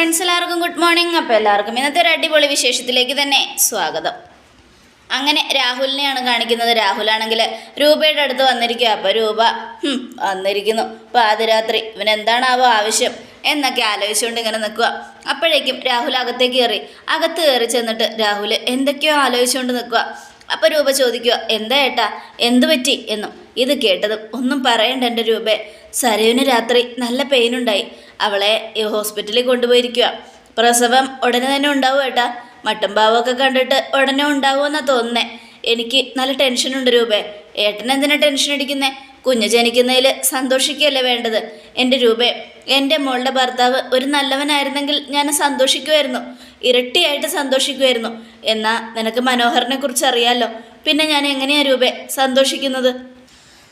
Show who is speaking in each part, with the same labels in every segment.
Speaker 1: Friends എല്ലാവർക്കും good morning അപ്പോൾ എല്ലാവർക്കും ഇന്നത്തെ ഒരു അടിപൊളി വിശേഷത്തിലേക്ക് തന്നെ സ്വാഗതം. അങ്ങനെ രാഹുലിനെയാണ് കാണിക്കുന്നത്. രാഹുലാണെങ്കിൽ രൂപയുടെ അടുത്ത് വന്നിരിക്കുക. അപ്പോൾ രൂപ "ഹും, വന്നിരിക്കുന്നു. പാതിരാത്രി ഇവനെന്താണാവോ ആവശ്യം? എന്നൊക്കെ ആലോചിച്ചുകൊണ്ട് ഇങ്ങനെ നിൽക്കുക. അപ്പോഴേക്കും രാഹുൽ അകത്തേക്ക് കയറി അകത്ത് കയറി ചെന്നിട്ട് രാഹുൽ എന്തൊക്കെയോ ആലോചിച്ചുകൊണ്ട് നിൽക്കുക. അപ്പോൾ രൂപ ചോദിക്കുക എന്താ ഏട്ടാ? എന്തു പറ്റി? എന്നും ഇത് കേട്ടതും ഒന്നും പറയണ്ട എന്റെ രൂപേ. സരയുവിന് രാത്രി നല്ല പെയിനുണ്ടായി അവളെ ഹോസ്പിറ്റലിൽ കൊണ്ടുപോയിരിക്കുക പ്രസവം ഉടനെ തന്നെ ഉണ്ടാവും ഏട്ടാ. മട്ടും പാവമൊക്കെ കണ്ടിട്ട് ഉടനെ ഉണ്ടാവുമെന്നാണ് തോന്നുന്നേ. എനിക്ക് നല്ല ടെൻഷനുണ്ട് രൂപേ. ഏട്ടൻ എന്തിനാ ടെൻഷൻ അടിക്കുന്നേ? കുഞ്ഞ് ജനിക്കുന്നതിൽ സന്തോഷിക്കുകയല്ലേ വേണ്ടത്? എന്റെ രൂപേ എന്റെ മോളുടെ ഭർത്താവ് ഒരു നല്ലവനായിരുന്നെങ്കിൽ ഞാൻ സന്തോഷിക്കുമായിരുന്നു. ഇരട്ടിയായിട്ട് സന്തോഷിക്കുമായിരുന്നു. എന്നാൽ നിനക്ക് മനോഹറിനെ കുറിച്ച് അറിയാലോ. പിന്നെ ഞാൻ എങ്ങനെയാ രൂപേ സന്തോഷിക്കുന്നത്?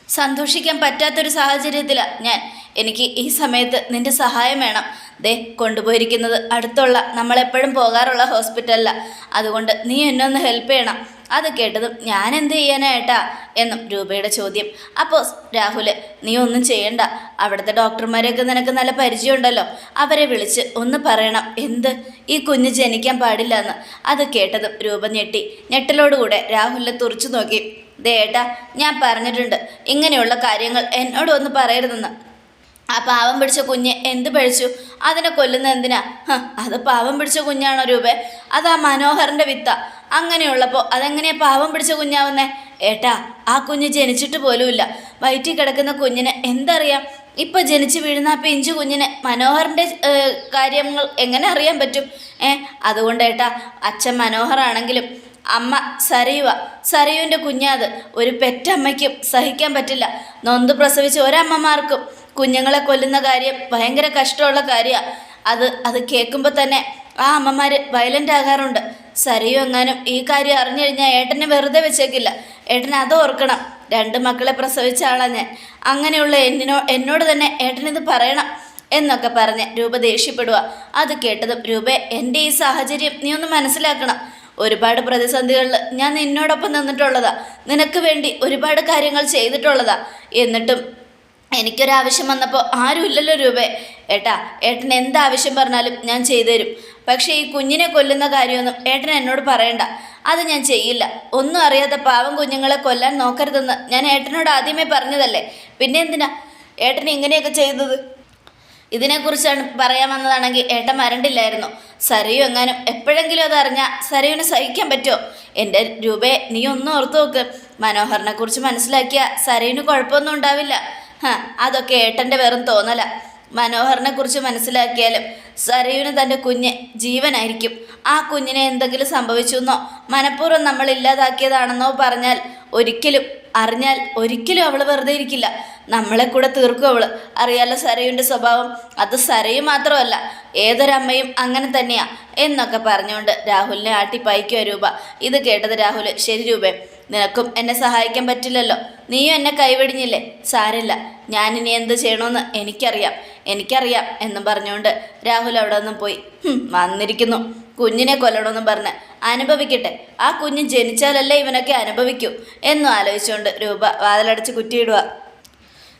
Speaker 1: സന്തോഷിക്കാൻ പറ്റാത്തൊരു സാഹചര്യത്തിലാണ് ഞാൻ. എനിക്ക് ഈ സമയത്ത് നിന്റെ സഹായം വേണം. ദേ കൊണ്ടുപോയിരിക്കുന്നത് അടുത്തുള്ള നമ്മളെപ്പോഴും പോകാറുള്ള ഹോസ്പിറ്റലിലാണ് അതുകൊണ്ട് നീ എന്നെ ഒന്ന് ഹെൽപ്പ് ചെയ്യണം. അത് കേട്ടതും ഞാൻ എന്ത് ചെയ്യാനായിട്ടാ എന്നും രൂപയുടെ ചോദ്യം. അപ്പോൾ രാഹുൽ നീ ഒന്നും ചെയ്യണ്ട. അവിടുത്തെ ഡോക്ടർമാരെയൊക്കെ നിനക്ക് നല്ല പരിചയമുണ്ടല്ലോ. അവരെ വിളിച്ച് ഒന്ന് പറയണം. എന്ത്? ഈ കുഞ്ഞ് ജനിക്കാൻ പാടില്ല എന്ന് അത് കേട്ടതും രൂപ ഞെട്ടി. ഞെട്ടലോടുകൂടെ രാഹുലിനെ തുറച്ചു നോക്കി. ദേ ഏട്ടാ ഞാൻ പറഞ്ഞിട്ടുണ്ട്. ഇങ്ങനെയുള്ള കാര്യങ്ങൾ എന്നോട് ഒന്ന് പറയരുതെന്ന്. ആ പാവം പിടിച്ച കുഞ്ഞ് എന്ത് പഴിച്ചു അതിനെ കൊല്ലുന്ന എന്തിനാ? അത് പാവം പിടിച്ച കുഞ്ഞാണോ രൂപേ? അത് ആ മനോഹറിന്റെ വിത്ത. അങ്ങനെയുള്ളപ്പോൾ അതെങ്ങനെയാ പാവം പിടിച്ച കുഞ്ഞാവുന്നേ? ഏട്ടാ ആ കുഞ്ഞ് ജനിച്ചിട്ട് പോലുമില്ല. വയറ്റിൽ കിടക്കുന്ന കുഞ്ഞിന് എന്തറിയാം? ഇപ്പോൾ ജനിച്ച് വീഴുന്ന ആ പിഞ്ചു കുഞ്ഞിന് മനോഹറിന്റെ കാര്യങ്ങൾ എങ്ങനെ അറിയാൻ പറ്റും? ഏ അതുകൊണ്ട് ഏട്ടാ അച്ഛൻ മനോഹറാണെങ്കിലും അമ്മ സരയുവ സരയുവിന്റെ കുഞ്ഞാത് ഒരു പെറ്റമ്മയ്ക്കും സഹിക്കാൻ പറ്റില്ല. നൊന്ത് പ്രസവിച്ച ഒരമ്മമാർക്കും കുഞ്ഞുങ്ങളെ കൊല്ലുന്ന കാര്യം ഭയങ്കര കഷ്ടമുള്ള കാര്യമാണ് അത് അത് കേൾക്കുമ്പോൾ തന്നെ ആ അമ്മമാർ വയലന്റ് ആകാറുണ്ട്. സരിയോ എങ്ങാനും ഈ കാര്യം അറിഞ്ഞു കഴിഞ്ഞാൽ ഏട്ടനെ വെറുതെ വെച്ചേക്കില്ല. ഏട്ടൻ അത് ഓർക്കണം. രണ്ട് മക്കളെ പ്രസവിച്ച ആളാണ് ഞാൻ. അങ്ങനെയുള്ള എന്നിനോ എന്നോട് തന്നെ ഏട്ടനിത് പറയണം എന്നൊക്കെ പറഞ്ഞ് രൂപ ദേഷ്യപ്പെടുക. അത് കേട്ടതും രൂപ എന്റെ ഈ സാഹചര്യം നീ ഒന്ന് മനസ്സിലാക്കണം. ഒരുപാട് പ്രതിസന്ധികളിൽ ഞാൻ നിന്നോടൊപ്പം നിന്നിട്ടുള്ളതാ. നിനക്ക് വേണ്ടി ഒരുപാട് കാര്യങ്ങൾ ചെയ്തിട്ടുള്ളതാ. എന്നിട്ടും എനിക്കൊരാവശ്യം വന്നപ്പോൾ ആരും ഇല്ലല്ലോ രൂപേ. ഏട്ടാ ഏട്ടൻ എന്താവശ്യം പറഞ്ഞാലും ഞാൻ ചെയ്തു തരും പക്ഷേ ഈ കുഞ്ഞിനെ കൊല്ലുന്ന കാര്യമൊന്നും ഏട്ടൻ എന്നോട് പറയണ്ട. അത് ഞാൻ ചെയ്യില്ല. ഒന്നും അറിയാത്ത പാവം കുഞ്ഞുങ്ങളെ കൊല്ലാൻ നോക്കരുതെന്ന് ഞാൻ ഏട്ടനോട് ആദ്യമേ പറഞ്ഞതല്ലേ. പിന്നെ എന്തിനാ? ഏട്ടൻ ഇങ്ങനെയൊക്കെ ചെയ്തത്? ഇതിനെക്കുറിച്ചാണ് പറയാൻ വന്നതാണെങ്കിൽ ഏട്ടൻ വരണ്ടില്ലായിരുന്നു. സരയു എങ്ങാനും എപ്പോഴെങ്കിലും അത് അറിഞ്ഞാൽ സരയുവിന് സഹിക്കാൻ പറ്റുമോ? എന്റെ രൂപയെ നീ ഒന്നും ഓർത്തു നോക്ക്. മനോഹറിനെക്കുറിച്ച് മനസ്സിലാക്കിയ സരയുന് കുഴപ്പമൊന്നും ഉണ്ടാവില്ല. അതൊക്കെ ഏട്ടന്റെ വെറും തോന്നല. മനോഹറിനെ കുറിച്ച് മനസ്സിലാക്കിയാലും സരയുന് തന്റെ കുഞ്ഞ് ജീവനായിരിക്കും. ആ കുഞ്ഞിനെ എന്തെങ്കിലും സംഭവിച്ചു എന്നോ മനഃപൂർവം നമ്മൾ ഇല്ലാതാക്കിയതാണെന്നോ പറഞ്ഞാൽ ഒരിക്കലും അറിഞ്ഞാൽ ഒരിക്കലും അവൾ വെറുതെ ഇരിക്കില്ല. നമ്മളെ കൂടെ തീർക്കും അവൾ അറിയാലോ സരയുന്റെ സ്വഭാവം? അത് സരയു മാത്രമല്ല ഏതൊരമ്മയും അങ്ങനെ തന്നെയാ എന്നൊക്കെ പറഞ്ഞുകൊണ്ട് രാഹുലിനെ ആട്ടിപ്പായിക്കുക രൂപ. ഇത് കേട്ടത് രാഹുൽ ശരി രൂപേ നിനക്കും എന്നെ സഹായിക്കാൻ പറ്റില്ലല്ലോ. നീയും എന്നെ കൈവെടിഞ്ഞില്ലേ? സാരില്ല ഞാൻ ഇനി എന്ത് ചെയ്യണമെന്ന് എനിക്കറിയാം. എനിക്കറിയാം എന്നും പറഞ്ഞുകൊണ്ട് രാഹുൽ അവിടെ നിന്നും പോയി. "ഹും, വന്നിരിക്കുന്നു. കുഞ്ഞിനെ കൊല്ലണമെന്നും പറഞ്ഞ്. അനുഭവിക്കട്ടെ. ആ കുഞ്ഞ് ജനിച്ചാലല്ലേ ഇവനൊക്കെ അനുഭവിക്കൂ എന്നും ആലോചിച്ചുകൊണ്ട് രൂപ വാതിലടച്ച് കുറ്റിയിടുക.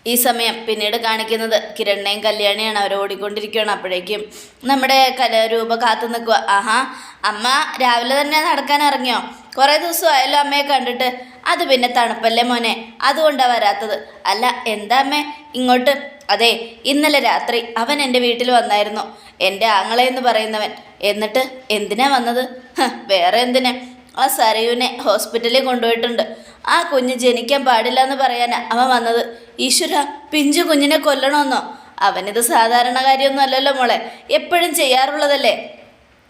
Speaker 1: ഈ സമയം പിന്നീട് കാണിക്കുന്നത് കിരണ്ണയും കല്യാണിയാണ് അവർ ഓടിക്കൊണ്ടിരിക്കുകയാണ്. അപ്പോഴേക്കും നമ്മുടെ കല രൂപ കാത്തു നിൽക്കുക ആഹാ അമ്മ രാവിലെ തന്നെ നടക്കാൻ ഇറങ്ങിയോ? കുറേ ദിവസമായല്ലോ അമ്മയെ കണ്ടിട്ട്. അത് പിന്നെ തണുപ്പല്ലേ മോനെ? അതുകൊണ്ടാണ് വരാത്തത്. അല്ല എന്താ അമ്മേ? ഇങ്ങോട്ട്. അതെ ഇന്നലെ രാത്രി അവൻ എന്റെ വീട്ടിൽ വന്നായിരുന്നു. എന്റെ ആങ്ങളെ എന്ന് പറയുന്നവൻ. എന്നിട്ട് എന്തിനാ വന്നത്? വേറെ എന്തിനാ? ആ സരയുവിനെ ഹോസ്പിറ്റലിൽ കൊണ്ടുപോയിട്ടുണ്ട്. ആ കുഞ്ഞ് ജനിക്കാൻ പാടില്ല എന്ന് പറയാനാ അവൻ വന്നത്. ഈശ്വര പിഞ്ചു കുഞ്ഞിനെ കൊല്ലണമെന്നോ അവനിത് സാധാരണ കാര്യമൊന്നും അല്ലല്ലോ മോളെ. എപ്പോഴും ചെയ്യാറുള്ളതല്ലേ?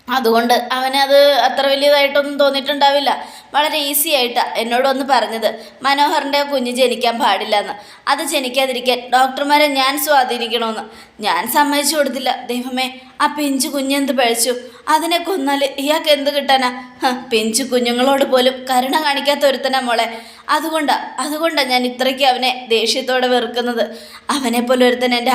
Speaker 1: അതുകൊണ്ട് അവനത് അത്ര വലിയതായിട്ടൊന്നും തോന്നിയിട്ടുണ്ടാവില്ല. വളരെ ഈസി ആയിട്ടാണ് എന്നോടൊന്ന് പറഞ്ഞത് മനോഹറിന്റെ കുഞ്ഞ് ജനിക്കാൻ പാടില്ല എന്ന് അത് ജനിക്കാതിരിക്കാൻ ഡോക്ടർമാരെ ഞാൻ സ്വാധീനിക്കണമെന്ന് ഞാൻ സമ്മതിച്ചു കൊടുത്തില്ല. ദൈവമേ ആ പിഞ്ചു കുഞ്ഞെന്ത് പഴിച്ചു? അതിനെ കൊന്നാൽ ഇയാൾക്ക് എന്ത് കിട്ടാനാ? പിഞ്ചു കുഞ്ഞുങ്ങളോട് പോലും കരുണ കാണിക്കാത്ത ഒരുത്തനാ മോളെ. അതുകൊണ്ടാ അതുകൊണ്ടാ ഞാൻ ഇത്രയ്ക്ക് അവനെ ദേഷ്യത്തോടെ വെറുക്കുന്നത്. അവനെ പോലെ ഒരുത്തൻ എന്റെ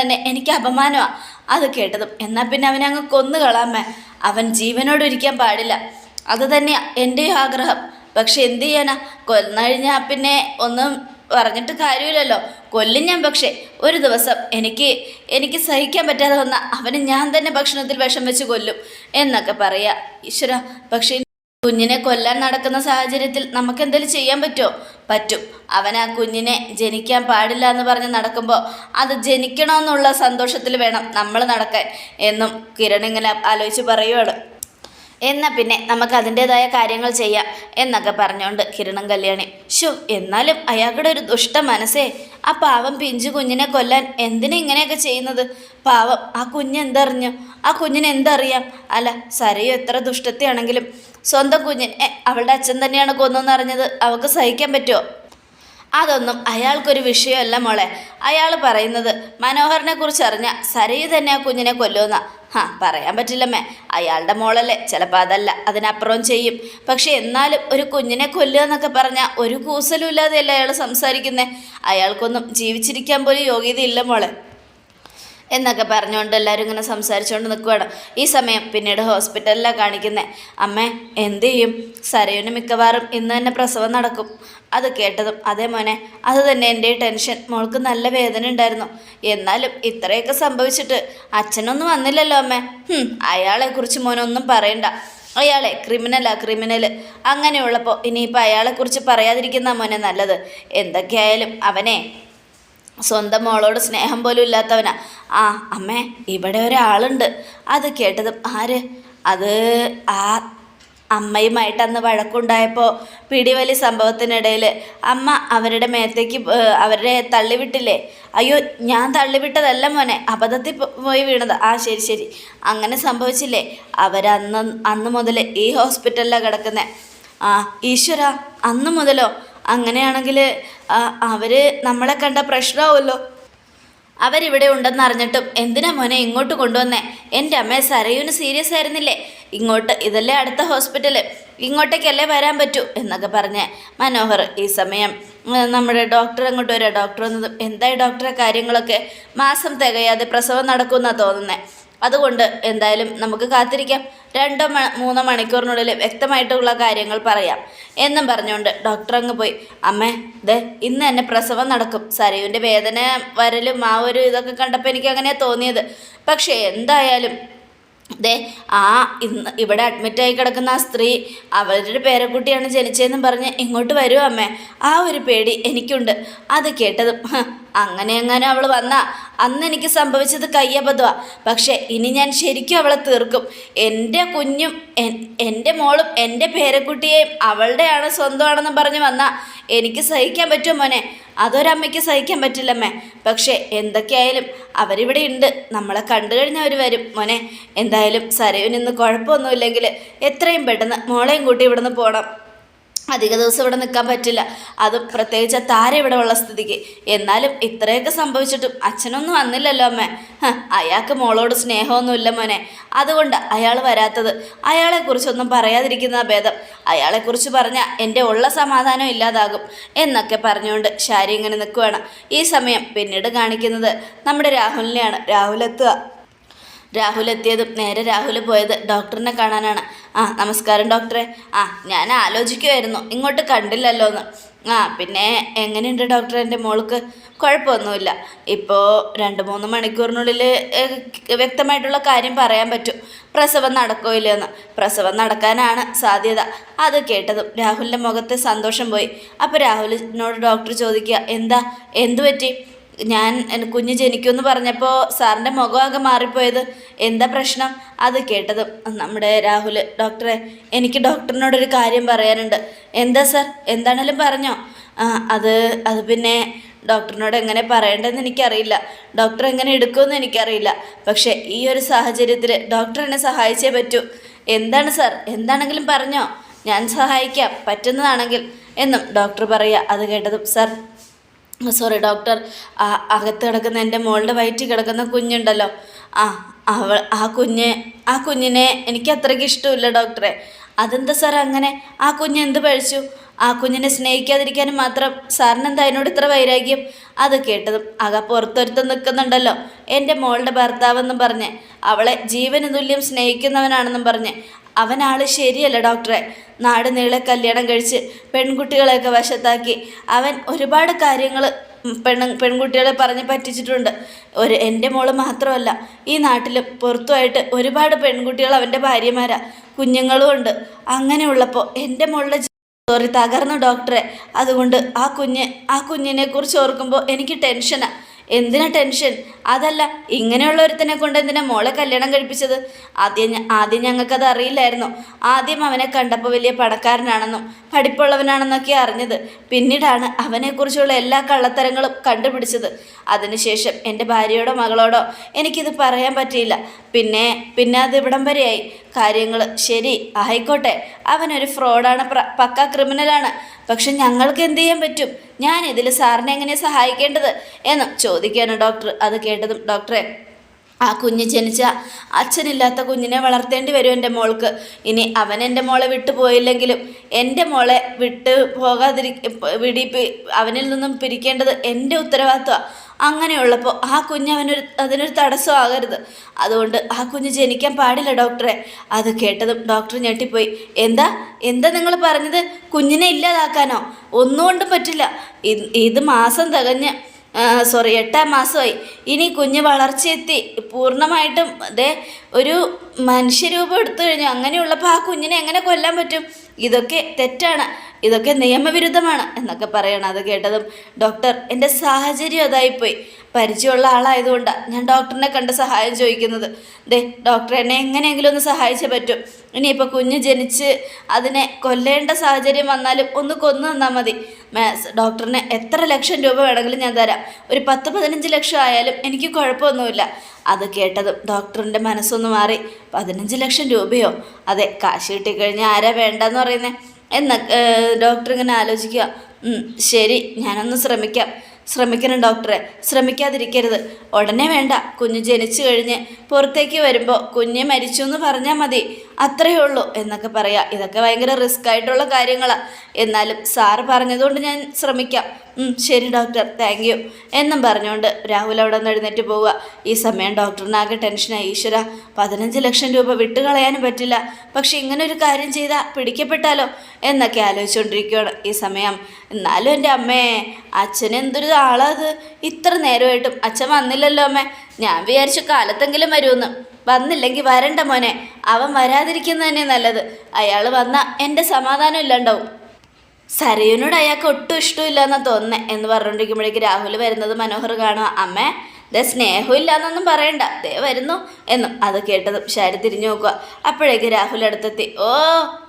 Speaker 1: തന്നെ എനിക്ക് അപമാനമാണ് അത് കേട്ടതും. എന്നാൽ പിന്നെ അവനെ അങ്ങ് കൊന്നു കളാമേ. അവൻ ജീവനോട് ഇരിക്കാൻ പാടില്ല. അത് തന്നെയാണ് എന്റെയും ആഗ്രഹം. പക്ഷെ എന്ത് ചെയ്യാനാ? കൊന്നു കഴിഞ്ഞാൽ പിന്നെ ഒന്നും പറഞ്ഞിട്ട് കാര്യമില്ലല്ലോ. കൊല്ലും ഞാൻ പക്ഷേ. ഒരു ദിവസം എനിക്ക് എനിക്ക് സഹിക്കാൻ പറ്റാതെ വന്ന അവന് ഞാൻ തന്നെ ഭക്ഷണത്തിൽ വിഷം വെച്ച് കൊല്ലും എന്നൊക്കെ പറയാ. ഈശ്വര പക്ഷേ കുഞ്ഞിനെ കൊല്ലാൻ നടക്കുന്ന സാഹചര്യത്തിൽ നമുക്ക് എന്തെങ്കിലും ചെയ്യാൻ പറ്റുമോ? പറ്റും. അവൻ ആ കുഞ്ഞിനെ ജനിക്കാൻ പാടില്ല എന്ന് പറഞ്ഞ് നടക്കുമ്പോൾ അത് ജനിക്കണമെന്നുള്ള സന്തോഷത്തിൽ വേണം നമ്മൾ നടക്കാൻ എന്നും കിരൺ ഇങ്ങനെ ആലോചിച്ച് പറയുവാണ്. എന്നാൽ പിന്നെ നമുക്ക് അതിന്റെതായ കാര്യങ്ങൾ ചെയ്യാം എന്നൊക്കെ പറഞ്ഞുകൊണ്ട് കിരണം കല്യാണി. ഷോ എന്നാലും അയാളുടെ ഒരു ദുഷ്ട മനസ്സേ. ആ പാവം പിഞ്ചു കുഞ്ഞിനെ കൊല്ലാൻ എന്തിനാ ഇങ്ങനെയൊക്കെ ചെയ്യുന്നത്? പാവം ആ കുഞ്ഞ് എന്തറിഞ്ഞു? ആ കുഞ്ഞിന് എന്തറിയാം? അല്ല സരയു എത്ര ദുഷ്ടത്തെയാണെങ്കിലും സ്വന്തം കുഞ്ഞിനെ അവളുടെ അച്ഛൻ തന്നെയാണ് കൊന്നെന്ന് അറിഞ്ഞത്. അവൾക്ക് സഹിക്കാൻ പറ്റുമോ അതൊന്നും അയാൾക്കൊരു വിഷയമല്ല മോളെ. അയാൾ പറയുന്നത് മനോഹറിനെ കുറിച്ച് അറിഞ്ഞ സരയു തന്നെ ആ കുഞ്ഞിനെ കൊല്ലുമെന്ന. ഹാ പറയാൻ പറ്റില്ലമ്മേ. അയാളുടെ മോളല്ലേ. ചിലപ്പോൾ അതല്ല. അതിനപ്പുറം ചെയ്യും. പക്ഷെ എന്നാലും ഒരു കുഞ്ഞിനെ കൊല്ലുക എന്നൊക്കെ പറഞ്ഞാൽ ഒരു കൂസലും ഇല്ലാതെയല്ല അയാൾ സംസാരിക്കുന്നത് അയാൾക്കൊന്നും ജീവിച്ചിരിക്കാൻ പോലും യോഗ്യതയില്ല മോളെ. എന്നൊക്കെ പറഞ്ഞുകൊണ്ട് എല്ലാവരും ഇങ്ങനെ സംസാരിച്ചുകൊണ്ട് നിൽക്കുകയാണ് ഈ സമയം പിന്നീട് ഹോസ്പിറ്റലിലാണ് കാണിക്കുന്നത് അമ്മേ എന്ത് ചെയ്യും? സരയുന് മിക്കവാറും ഇന്ന് തന്നെ പ്രസവം നടക്കും. അത് കേട്ടതും അതേ മോനെ അത് തന്നെ എന്റെ ടെൻഷൻ. മോൾക്ക് നല്ല വേദന ഉണ്ടായിരുന്നു. എന്നാലും ഇത്രയൊക്കെ സംഭവിച്ചിട്ട് അച്ഛനൊന്നും വന്നില്ലല്ലോ അമ്മേ. അയാളെക്കുറിച്ച് മോനൊന്നും പറയണ്ട. അയാളെ ക്രിമിനലാ ക്രിമിനൽ അങ്ങനെയുള്ളപ്പോൾ ഇനിയിപ്പോൾ അയാളെക്കുറിച്ച് പറയാതിരിക്കുന്ന മോനെ നല്ലത്. എന്തൊക്കെയായാലും അവനെ സ്വന്തം മോളോട് സ്നേഹം പോലും ഇല്ലാത്തവനാ. ആ അമ്മേ ഇവിടെ ഒരാളുണ്ട്. അത് കേട്ടത് ആര്? അത് ആ അമ്മയുമായിട്ട് അന്ന് വഴക്കുണ്ടായപ്പോൾ പിടിവലി സംഭവത്തിനിടയിൽ അമ്മ അവരുടെ മേത്തേക്ക് അവരെ തള്ളിവിട്ടില്ലേ? അയ്യോ ഞാൻ തള്ളിവിട്ടതല്ല മോനെ അബദ്ധത്തിൽ പോയി വീണത്. ആ ശരി ശരി. അങ്ങനെ സംഭവിച്ചില്ലേ? അവരന്ന് അന്ന് മുതൽ ഈ ഹോസ്പിറ്റലിലാണ് കിടക്കുന്നത് ആ ഈശ്വര അന്ന് മുതലോ? അങ്ങനെയാണെങ്കിൽ അവർ നമ്മളെ കണ്ട പ്രശ്നമാവുമല്ലോ. അവരിവിടെ ഉണ്ടെന്ന് അറിഞ്ഞിട്ടും എന്തിനാ മോനെ ഇങ്ങോട്ട് കൊണ്ടുവന്നേ? എന്റെ അമ്മയെ സരയുന് സീരിയസ് ആയിരുന്നില്ലേ? ഇങ്ങോട്ട് ഇതല്ലേ അടുത്ത ഹോസ്പിറ്റൽ ഇങ്ങോട്ടേക്കല്ലേ വരാൻ പറ്റൂ എന്നൊക്കെ പറഞ്ഞ് മനോഹർ ഈ സമയം നമ്മുടെ ഡോക്ടർ അങ്ങോട്ട് വരിക ഡോക്ടർ വന്നതും എന്തായി ഡോക്ടറെ കാര്യങ്ങളൊക്കെ? മാസം തികയാതെ പ്രസവം നടക്കുമെന്നാണ് തോന്നുന്നത് അതുകൊണ്ട് എന്തായാലും നമുക്ക് കാത്തിരിക്കാം. രണ്ടോ മൂന്നോ മണിക്കൂറിനുള്ളിൽ വ്യക്തമായിട്ടുള്ള കാര്യങ്ങൾ പറയാം. എന്നും പറഞ്ഞുകൊണ്ട് ഡോക്ടർ അങ്ങ് പോയി. അമ്മേ ദേ ഇന്ന് തന്നെ പ്രസവം നടക്കും. സരയുവിന്റെ വേദന വരലും ആ ഒരു ഇതൊക്കെ കണ്ടപ്പോൾ എനിക്ക് അങ്ങനെയാണ് തോന്നിയത്. പക്ഷേ എന്തായാലും ദേ ആ ഇന്ന് ഇവിടെ അഡ്മിറ്റായി കിടക്കുന്ന ആ സ്ത്രീ അവരുടെ പേരക്കുട്ടിയാണ് ജനിച്ചതെന്നും പറഞ്ഞ് ഇങ്ങോട്ട് വരുമോ അമ്മേ. ആ ഒരു പേടി എനിക്കുണ്ട്. അത് കേട്ടതും അങ്ങനെ എങ്ങനെ അവൾ വന്നാ അന്ന് എനിക്ക് സംഭവിച്ചത് കയ്യബദ്ധമാണ് പക്ഷേ ഇനി ഞാൻ ശരിക്കും അവളെ തീർക്കും. എന്റെ കുഞ്ഞും എന്റെ മോളും എന്റെ പേരക്കുട്ടിയെയും അവളുടെയാണ് സ്വന്തമാണെന്ന് പറഞ്ഞ് വന്നാൽ എനിക്ക് സഹിക്കാൻ പറ്റും മോനെ? അതൊരമ്മയ്ക്ക് സഹിക്കാൻ പറ്റില്ലമ്മേ. പക്ഷേ എന്തൊക്കെയായാലും അവരിവിടെ ഉണ്ട്. നമ്മളെ കണ്ടു കഴിഞ്ഞാൽ അവർ വരും. മോനെ എന്തായാലും സരയുന് നിന്ന് കുഴപ്പമൊന്നുമില്ലെങ്കിൽ എത്രയും പെട്ടെന്ന് മോളെയും കൂട്ടി ഇവിടുന്ന് പോകണം അധിക ദിവസം ഇവിടെ നിൽക്കാൻ പറ്റില്ല. അത് പ്രത്യേകിച്ച് താര ഇവിടെ ഉള്ള സ്ഥിതിക്ക്. എന്നാലും ഇത്രയൊക്കെ സംഭവിച്ചിട്ടും അച്ഛനൊന്നും വന്നില്ലല്ലോ അമ്മേ. അയാൾക്ക് മോളോട് സ്നേഹമൊന്നുമില്ല മോനെ. അതുകൊണ്ട് അയാൾ വരാത്തത്. അയാളെക്കുറിച്ചൊന്നും പറയാതിരിക്കുന്ന ഭേദം. അയാളെക്കുറിച്ച് പറഞ്ഞാൽ എന്റെ ഉള്ള സമാധാനം ഇല്ലാതാകും. എന്നൊക്കെ പറഞ്ഞുകൊണ്ട് ശാരി ഇങ്ങനെ നിൽക്കുകയാണ് ഈ സമയം പിന്നീട് കാണിക്കുന്നത് നമ്മുടെ രാഹുലിനെയാണ്. രാഹുൽ എത്തുക. രാഹുൽ എത്തിയതും നേരെ രാഹുൽ പോയത് ഡോക്ടറിനെ കാണാനാണ്. ആ നമസ്കാരം ഡോക്ടറെ. ആ ഞാൻ ആലോചിക്കുമായിരുന്നു ഇങ്ങോട്ട് കണ്ടില്ലല്ലോ എന്ന്. ആ പിന്നെ എങ്ങനെയുണ്ട് ഡോക്ടർ എന്റെ മോൾക്ക്? കുഴപ്പമൊന്നുമില്ല. ഇപ്പോൾ രണ്ട് മൂന്ന് മണിക്കൂറിനുള്ളിൽ വ്യക്തമായിട്ടുള്ള കാര്യം പറയാൻ പറ്റും. പ്രസവം നടക്കോ ഇല്ലയെന്ന് പ്രസവം നടക്കാനാണ് സാധ്യത. അത് കേട്ടതും രാഹുലിന്റെ മുഖത്ത് സന്തോഷം പോയി. അപ്പോൾ രാഹുലിനോട് ഡോക്ടർ ചോദിക്കുക എന്താ? എന്തു പറ്റി ഞാൻ കുഞ്ഞ് ജനിക്കുമെന്ന് പറഞ്ഞപ്പോൾ സാറിന്റെ മുഖമാകെ മാറിപ്പോയത്. എന്താ പ്രശ്നം? അത് കേട്ടത് നമ്മുടെ രാഹുൽ ഡോക്ടറെ എനിക്ക് ഡോക്ടറിനോടൊരു കാര്യം പറയാനുണ്ട്. എന്താ സാർ? എന്താണേലും പറഞ്ഞോ. അത് അത് പിന്നെ ഡോക്ടറിനോട് എങ്ങനെ പറയേണ്ടതെന്ന് എനിക്കറിയില്ല. ഡോക്ടർ എങ്ങനെ എടുക്കുമെന്ന് എനിക്കറിയില്ല. പക്ഷേ ഈ ഒരു സാഹചര്യത്തിൽ ഡോക്ടർ എന്നെ സഹായിച്ചേ പറ്റൂ. എന്താണ് സാർ? എന്താണെങ്കിലും പറഞ്ഞോ. ഞാൻ സഹായിക്കാം. പറ്റുന്നതാണെങ്കിൽ എന്നും ഡോക്ടർ പറയുക അത് കേട്ടതും സാർ സോറി ഡോക്ടർ അകത്ത് കിടക്കുന്ന എന്റെ മോളുടെ വയറ്റിൽ കിടക്കുന്ന കുഞ്ഞുണ്ടല്ലോ. ആ അവൾ ആ കുഞ്ഞ് ആ കുഞ്ഞിനെ എനിക്ക് അത്രയ്ക്ക് ഇഷ്ടമില്ല ഡോക്ടറെ അതെന്താ സാർ അങ്ങനെ? ആ കുഞ്ഞ് എന്ത് പഴിച്ചു? ആ കുഞ്ഞിനെ സ്നേഹിക്കാതിരിക്കാനും മാത്രം സാറിന് എന്താ അതിനോട് ഇത്ര വൈരാഗ്യം? അത് കേട്ടതും അക പുറത്തൊരുത്ത് നിൽക്കുന്നുണ്ടല്ലോ. എന്റെ മോളുടെ ഭർത്താവെന്നും പറഞ്ഞ് അവളെ ജീവന് തുല്യം സ്നേഹിക്കുന്നവനാണെന്നും പറഞ്ഞ് അവനാൾ ശരിയല്ല ഡോക്ടറെ നാട് നീളെ കല്യാണം കഴിച്ച് പെൺകുട്ടികളെയൊക്കെ വശത്താക്കി. അവൻ ഒരുപാട് കാര്യങ്ങൾ പെണ്ണു പെൺകുട്ടികളെ പറഞ്ഞ് പറ്റിച്ചിട്ടുണ്ട്. ഒരു എന്റെ മോൾ മാത്രമല്ല ഈ നാട്ടിൽ പുറത്തുമായിട്ട് ഒരുപാട് പെൺകുട്ടികൾ അവന്റെ ഭാര്യമാരാ കുഞ്ഞുങ്ങളും ഉണ്ട്. അങ്ങനെയുള്ളപ്പോൾ എന്റെ മോളുടെ സോറി തകർന്നു ഡോക്ടറെ അതുകൊണ്ട് ആ കുഞ്ഞ് ആ കുഞ്ഞിനെ കുറിച്ച് ഓർക്കുമ്പോൾ എനിക്ക് ടെൻഷനാ എന്തിനാ ടെൻഷൻ? അതല്ല ഇങ്ങനെയുള്ള ഒരുത്തനെ കൊണ്ട് എന്തിനാ മോളെ കല്യാണം കഴിപ്പിച്ചത്? ആദ്യം ആദ്യം ഞങ്ങൾക്കത് അറിയില്ലായിരുന്നു. ആദ്യം അവനെ കണ്ടപ്പോൾ വലിയ പടക്കാരനാണെന്നും പഠിപ്പുള്ളവനാണെന്നൊക്കെ അറിഞ്ഞത്. പിന്നീടാണ് അവനെക്കുറിച്ചുള്ള എല്ലാ കള്ളത്തരങ്ങളും കണ്ടുപിടിച്ചത്. അതിനുശേഷം എന്റെ ഭാര്യയോടോ മകളോടോ എനിക്കിത് പറയാൻ പറ്റിയില്ല. പിന്നെ പിന്നെ അത് ഇവിടം വരെയായി. കാര്യങ്ങൾ. ശരി ആയിക്കോട്ടെ. അവനൊരു ഫ്രോഡാണ് പക്ക ക്രിമിനലാണ്. പക്ഷെ ഞങ്ങൾക്ക് എന്ത് ചെയ്യാൻ പറ്റും? ഞാൻ ഇതിൽ സാറിനെ എങ്ങനെ സഹായിക്കേണ്ടത് എന്ന് ചോദിക്കുകയാണ് ഡോക്ടർ. അത് കേട്ടതും ഡോക്ടറെ ആ കുഞ്ഞ് ജനിച്ച അച്ഛനില്ലാത്ത കുഞ്ഞിനെ വളർത്തേണ്ടി വരും എന്റെ മോൾക്ക്. ഇനി അവൻ എന്റെ മോളെ വിട്ടു പോയില്ലെങ്കിലും എന്റെ മോളെ വിട്ടു പോകാതിരി വിടിപ്പി അവനിൽ നിന്നും പിരിക്കേണ്ടത് എന്റെ ഉത്തരവാദിത്വമാണ് അങ്ങനെയുള്ളപ്പോൾ ആ കുഞ്ഞ് അവനൊരു അതിനൊരു തടസ്സമാകരുത് അതുകൊണ്ട് ആ കുഞ്ഞ് ജനിക്കാൻ പാടില്ല ഡോക്ടറെ. അത് കേട്ടതും ഡോക്ടർ ഞെട്ടിപ്പോയി. എന്താ? എന്താ നിങ്ങൾ പറഞ്ഞത്? കുഞ്ഞിനെ ഇല്ലാതാക്കാനോ? ഒന്നുകൊണ്ടും പറ്റില്ല. ഇത് മാസം തികഞ്ഞ് സോറി എട്ടാം മാസമായി. ഇനി കുഞ്ഞ് വളർച്ചയെത്തി. പൂർണമായിട്ടും ദേ ഒരു മനുഷ്യരൂപം എടുത്തു കഴിഞ്ഞു. അങ്ങനെയുള്ളപ്പോൾ ആ കുഞ്ഞിനെ എങ്ങനെ കൊല്ലാൻ പറ്റും? ഇതൊക്കെ തെറ്റാണ്. ഇതൊക്കെ നിയമവിരുദ്ധമാണ് എന്നൊക്കെ പറയണം അത് കേട്ടതും. ഡോക്ടർ എന്റെ സാഹചര്യം അതായിപ്പോയി. പരിചയമുള്ള ആളായതുകൊണ്ടാണ് ഞാൻ ഡോക്ടറിനെ കണ്ട് സഹായം ചോദിക്കുന്നത്. ദേ ഡോക്ടർ എന്നെ എങ്ങനെയെങ്കിലും ഒന്ന് സഹായിച്ചേ പറ്റും. ഇനിയിപ്പോൾ കുഞ്ഞ് ജനിച്ച് അതിനെ കൊല്ലേണ്ട സാഹചര്യം വന്നാലും ഒന്ന് കൊന്നു തന്നാൽ മതി. ഡോക്ടറിന് എത്ര ലക്ഷം രൂപ വേണമെങ്കിലും ഞാൻ തരാം. ഒരു പത്ത് പതിനഞ്ച് ലക്ഷം ആയാലും എനിക്ക് കുഴപ്പമൊന്നുമില്ല. അത് കേട്ടതും ഡോക്ടറിന്റെ മനസ്സൊന്ന് മാറി. പതിനഞ്ച് ലക്ഷം രൂപയോ? അതെ കാശ് കിട്ടിക്കഴിഞ്ഞാൽ ആരാ വേണ്ടെന്ന് പറയുന്നത് എന്ന ഡോക്ടർ ഇങ്ങനെ ആലോചിക്കുക. "ഉം, ശരി ഞാനൊന്ന് ശ്രമിക്കാം. ശ്രമിക്കണം ഡോക്ടറെ ശ്രമിക്കാതിരിക്കരുത്. ഉടനെ വേണ്ട. കുഞ്ഞ് ജനിച്ചു കഴിഞ്ഞ് പുറത്തേക്ക് വരുമ്പോൾ കുഞ്ഞ് മരിച്ചു എന്ന് പറഞ്ഞാൽ മതി. അത്രയേ ഉള്ളൂ എന്നൊക്കെ പറയാം. ഇതൊക്കെ ഭയങ്കര റിസ്ക് ആയിട്ടുള്ള കാര്യങ്ങളാണ് എന്നാലും സാറ് പറഞ്ഞതുകൊണ്ട് ഞാൻ ശ്രമിക്കാം. ശരി ഡോക്ടർ താങ്ക് യു എന്നും പറഞ്ഞുകൊണ്ട് രാഹുൽ അവിടെ നിന്ന് എഴുന്നേറ്റ് പോവുക. ഈ സമയം ഡോക്ടറിനാകെ ടെൻഷനായി ഈശ്വര. പതിനഞ്ച് ലക്ഷം രൂപ വിട്ടുകളയാനും പറ്റില്ല. പക്ഷെ ഇങ്ങനെ ഒരു കാര്യം ചെയ്താൽ പിടിക്കപ്പെട്ടാലോ എന്നൊക്കെ ആലോചിച്ചുകൊണ്ടിരിക്കുകയാണ് ഈ സമയം. എന്നാലും എന്റെ അമ്മേ അച്ഛൻ എന്തൊരു ആളത് ഇത്ര നേരമായിട്ടും അച്ഛൻ വന്നില്ലല്ലോ അമ്മേ. ഞാൻ വിചാരിച്ചു കാലത്തെങ്കിലും വരുമെന്ന്. വന്നില്ലെങ്കിൽ വരണ്ട മോനെ. അവൻ വരാതിരിക്കുന്നത് തന്നെ നല്ലത്. അയാൾ വന്നാൽ എന്റെ സമാധാനം ഇല്ലാണ്ടാവും. സരയുനോട് അയാൾക്ക് ഒട്ടും ഇഷ്ടമില്ല എന്നാ എന്ന് പറഞ്ഞുകൊണ്ടിരിക്കുമ്പോഴേക്ക് രാഹുൽ വരുന്നത് മനോഹർ കാണുക അമ്മേ ദേ സ്നേഹമില്ല എന്നൊന്നും പറയണ്ട. ദേ വരുന്നു എന്നും അത് കേട്ടതും ശാരി തിരിഞ്ഞു നോക്കുക അപ്പോഴേക്ക് രാഹുൽ അടുത്തെത്തി. ഓ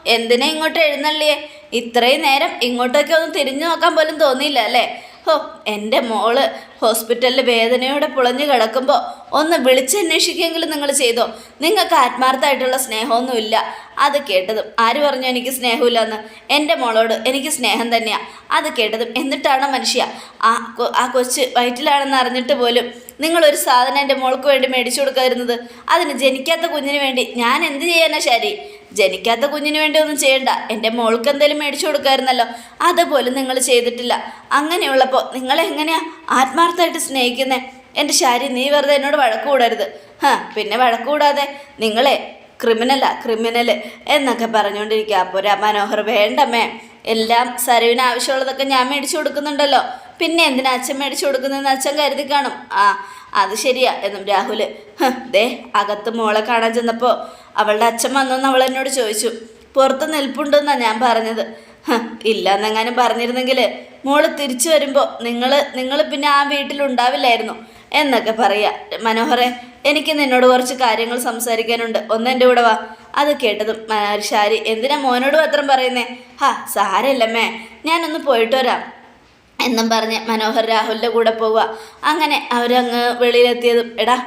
Speaker 1: എന്തിനാ ഇങ്ങോട്ട് എഴുന്നള്ളിയേ? ഇത്രയും നേരം ഇങ്ങോട്ടൊക്കെ ഒന്ന് തിരിഞ്ഞു നോക്കാൻ പോലും തോന്നിയില്ല അല്ലേ? ഹോ എന്റെ മോൾ ഹോസ്പിറ്റലിൽ വേദനയോടെ പുളഞ്ഞു കിടക്കുമ്പോൾ ഒന്ന് വിളിച്ചന്വേഷിക്കുമെങ്കിലും നിങ്ങൾ ചെയ്തോ? നിങ്ങൾക്ക് ആത്മാർത്ഥമായിട്ടുള്ള സ്നേഹമൊന്നുമില്ല. അത് കേട്ടതും ആര് പറഞ്ഞു എനിക്ക് സ്നേഹമില്ലെന്ന്? എന്റെ മോളോട് എനിക്ക് സ്നേഹം തന്നെയാണ് അത് കേട്ടതും എന്നിട്ടാണ് മനുഷ്യ? ആ ആ കൊച്ച് വയറ്റിലാണെന്ന് അറിഞ്ഞിട്ട് പോലും നിങ്ങളൊരു സാധനം എന്റെ മോൾക്ക് വേണ്ടി മേടിച്ചു കൊടുക്കാതിരുന്നത്? അതിന് ജനിക്കാത്ത കുഞ്ഞിന് വേണ്ടി ഞാൻ എന്ത് ചെയ്യാനാ ശരി? ജനിക്കാത്ത കുഞ്ഞിന് വേണ്ടി ഒന്നും ചെയ്യണ്ട. എന്റെ മോൾക്ക് എന്തെങ്കിലും മേടിച്ചു കൊടുക്കായിരുന്നല്ലോ. അതുപോലും നിങ്ങൾ ചെയ്തിട്ടില്ല. അങ്ങനെയുള്ളപ്പോൾ നിങ്ങൾ എങ്ങനെയാ ആത്മാർത്ഥമായിട്ട് സ്നേഹിക്കുന്നേ? എന്റെ ശാരി നീ വെറുതെ എന്നോട് വഴക്ക് കൂടരുത്. ഹാ പിന്നെ വഴക്ക് കൂടാതെ നിങ്ങളെ ക്രിമിനലാ ക്രിമിനൽ എന്നൊക്കെ പറഞ്ഞുകൊണ്ടിരിക്കുക. അപ്പോൾ ഒരു മനോഹർ വേണ്ടമ്മേ. എല്ലാം സരുവിന് ആവശ്യമുള്ളതൊക്കെ ഞാൻ മേടിച്ചു കൊടുക്കുന്നുണ്ടല്ലോ. പിന്നെ എന്തിനാ അച്ഛൻ മേടിച്ചു കൊടുക്കുന്നതെന്ന് അച്ഛൻ കരുതി കാണും. ആ അത് ശരിയാ എന്നും രാഹുൽ "ഹ്, ദേ അകത്ത് മോളെ കാണാൻ ചെന്നപ്പോൾ അവളുടെ അച്ഛൻ വന്നെന്ന് അവൾ എന്നോട് ചോദിച്ചു. പുറത്ത് നിൽപ്പുണ്ടെന്നാണ് ഞാൻ പറഞ്ഞത്. ഇല്ല ഇല്ലാന്നെങ്ങാനും പറഞ്ഞിരുന്നെങ്കിൽ മോൾ തിരിച്ചു വരുമ്പോൾ നിങ്ങൾ നിങ്ങൾ പിന്നെ ആ വീട്ടിലുണ്ടാവില്ലായിരുന്നു എന്നൊക്കെ പറയാ. മനോഹറെ എനിക്ക് നിന്നോട് കുറച്ച് കാര്യങ്ങൾ സംസാരിക്കാനുണ്ട്. ഒന്ന് എന്റെ കൂടെ വാ. അത് കേട്ടതും ഷാരി എന്തിനാ മോനോട് മാത്രം പറയുന്നേ? ഹാ സാരമില്ലമ്മേ. ഞാനൊന്ന് പോയിട്ട് വരാം. എന്നും പറഞ്ഞ് മനോഹർ രാഹുലിന്റെ കൂടെ പോവുക. അങ്ങനെ അവരങ്ങ് വെളിയിലെത്തിയതും എടാ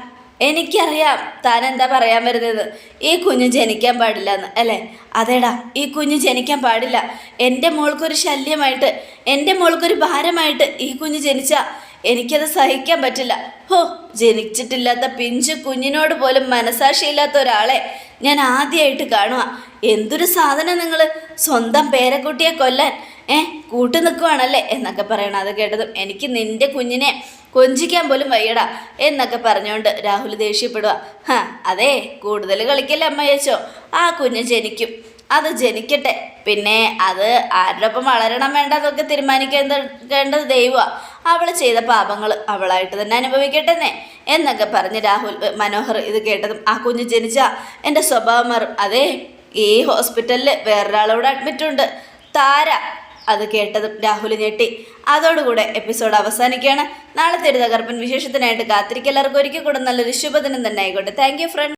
Speaker 1: എനിക്കറിയാം താൻ എന്താ പറയാൻ വരുന്നത്. ഈ കുഞ്ഞ് ജനിക്കാൻ പാടില്ല എന്ന് അല്ലേ? അതേടാ ഈ കുഞ്ഞ് ജനിക്കാൻ പാടില്ല. എന്റെ മോൾക്കൊരു ശല്യമായിട്ട് എന്റെ മോൾക്കൊരു ഭാരമായിട്ട് ഈ കുഞ്ഞ് ജനിച്ചാൽ എനിക്കത് സഹിക്കാൻ പറ്റില്ല. ഹോ ജനിച്ചിട്ടില്ലാത്ത പിഞ്ച് കുഞ്ഞിനോട് പോലും മനസാക്ഷിയില്ലാത്ത ഒരാളെ ഞാൻ ആദ്യമായിട്ട് കാണുക എന്തൊരു സാധനം നിങ്ങൾ സ്വന്തം പേരക്കുട്ടിയെ കൊല്ലാൻ ഏ കൂട്ടു നിൽക്കുവാണല്ലേ എന്നൊക്കെ പറയണം. അത് കേട്ടതും എനിക്ക് നിന്റെ കുഞ്ഞിനെ കൊഞ്ചിക്കാൻ പോലും വയ്യടാ എന്നൊക്കെ പറഞ്ഞുകൊണ്ട് രാഹുൽ ദേഷ്യപ്പെടുക ഹാ അതെ കൂടുതൽ കളിക്കല്ലേ അമ്മ ചേച്ചോ ആ കുഞ്ഞ് ജനിക്കും. അത് ജനിക്കട്ടെ. പിന്നെ അത് ആരുടെ ഒപ്പം വളരണം വേണ്ട അതൊക്കെ തീരുമാനിക്കേണ്ടത് ദൈവമാണ് അവൾ ചെയ്ത പാപങ്ങൾ അവളായിട്ട് തന്നെ അനുഭവിക്കട്ടെന്നേ എന്നൊക്കെ പറഞ്ഞ് രാഹുൽ മനോഹർ ഇത് കേട്ടതും ആ കുഞ്ഞ് ജനിച്ച എന്റെ സ്വഭാവം മാറും. അതെ ഈ ഹോസ്പിറ്റലിൽ വേറൊരാളോട് അഡ്മിറ്റുണ്ട് താര അത് കേട്ടതും രാഹുൽ ഞെട്ടി. അതോടുകൂടെ എപ്പിസോഡ് അവസാനിക്കുകയാണ്. നാളെ ഒരു തകർപ്പൻ വിശേഷത്തിനായിട്ട് കാത്തിരിക്കും. എല്ലാവർക്കും ഒരിക്കൽ കൂടെ നല്ലൊരു ശുഭദിനം തന്നെ ആയിക്കോട്ടെ. Thank front